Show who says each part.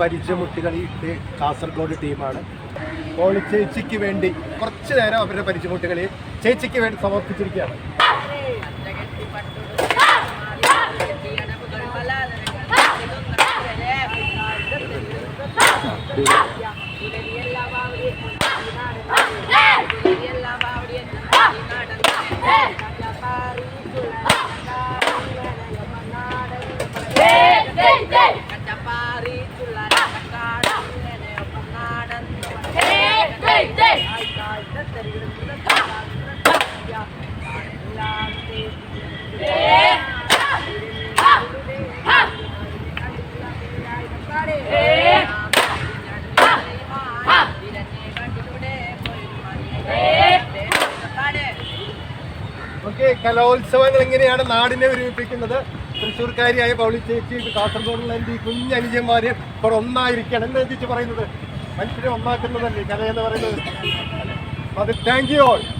Speaker 1: പരിചയമുട്ടുകളി ഇത് കാസർഗോഡ് ടീമാണ്. അപ്പോൾ ചേച്ചിക്ക് വേണ്ടി കുറച്ച് നേരം അവരുടെ പരിചയമുട്ടികൾ ചേച്ചിക്ക് വേണ്ടി സമർപ്പിച്ചിരിക്കുകയാണ്. കലോത്സവങ്ങൾ എങ്ങനെയാണ് നാടിനെ ഒരുമിപ്പിക്കുന്നത്? തൃശ്ശൂർക്കാരിയായ പൗളി ചേച്ചി കാസർഗോഡുള്ള എന്റെ ഈ കുഞ്ഞനുജന്മാര് ഇപ്പോൾ ഒന്നായിരിക്കണം എന്താ ചേച്ചി പറയുന്നത്? മനുഷ്യരെ ഒന്നാക്കുന്നതല്ലേ കല എന്ന് പറയുന്നത്? thank you all.